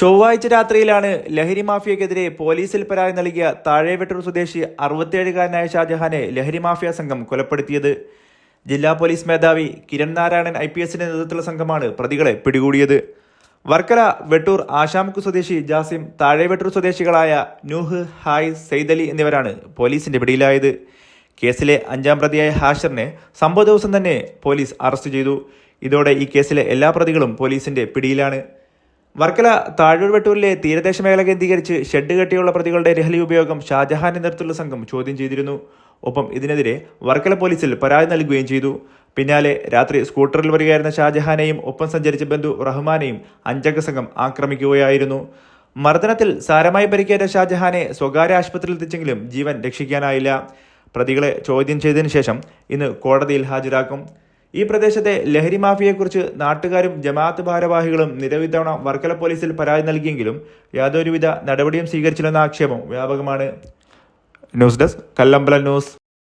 ചൊവ്വാഴ്ച രാത്രിയിലാണ് ലഹരി മാഫിയക്കെതിരെ പോലീസിൽ പരാതി നൽകിയ താഴെവെട്ടൂർ സ്വദേശി അറുപത്തിയേഴുകാരനായ ഷാജഹാനെ ലഹരി മാഫിയ സംഘം കൊലപ്പെടുത്തിയത്. ജില്ലാ പോലീസ് മേധാവി കിരൺ നാരായണൻ ഐ പി എസിന്റെ നേതൃത്വത്തിലുള്ള സംഘമാണ് പ്രതികളെ പിടികൂടിയത്. വർക്കല വെട്ടൂർ ആശാമുക്ക് സ്വദേശി ജാസിം താഴെവെട്ടൂർ സ്വദേശികളായ നൂഹ് ഹായ് സെയ്ദലി എന്നിവരാണ് പോലീസിന്റെ പിടിയിലായത്. കേസിലെ അഞ്ചാം പ്രതിയായ ഹാഷറിനെ സംഭവ ദിവസം തന്നെ പോലീസ് അറസ്റ്റ് ചെയ്തു. ഇതോടെ ഈ കേസിലെ എല്ലാ പ്രതികളും പോലീസിന്റെ പിടിയിലാണ്. വർക്കല താഴൂർ വെട്ടൂരിലെ തീരദേശ മേഖല കേന്ദ്രീകരിച്ച് ഷെഡ് കെട്ടിയുള്ള പ്രതികളുടെ ലഹരി ഉപയോഗം ഷാജഹാന്റെ നേതൃത്വത്തിലുള്ള സംഘം ചോദ്യം ചെയ്തിരുന്നു. ഒപ്പം ഇതിനെതിരെ വർക്കല പോലീസിൽ പരാതി നൽകുകയും ചെയ്തു. പിന്നാലെ രാത്രി സ്കൂട്ടറിൽ വരികയായിരുന്ന ഷാജഹാനെയും ഒപ്പം സഞ്ചരിച്ച ബന്ധു റഹ്മാനെയും അഞ്ചംഗ സംഘം ആക്രമിക്കുകയായിരുന്നു. മർദ്ദനത്തിൽ സാരമായി പരിക്കേറ്റ ഷാജഹാനെ സ്വകാര്യ ആശുപത്രിയിൽ എത്തിച്ചെങ്കിലും ജീവൻ രക്ഷിക്കാനായില്ല. പ്രതികളെ ചോദ്യം ചെയ്തതിനു ശേഷം ഇന്ന് കോടതിയിൽ ഹാജരാക്കും. ഈ പ്രദേശത്തെ ലഹരി മാഫിയെക്കുറിച്ച് നാട്ടുകാരും ജമാഅത്ത് ഭാരവാഹികളും നിരവധി തവണ വർക്കല പോലീസിൽ പരാതി നൽകിയെങ്കിലും യാതൊരുവിധ നടപടിയും സ്വീകരിച്ചില്ലെന്ന ആക്ഷേപം വ്യാപകമാണ്. News desk Kallambala news.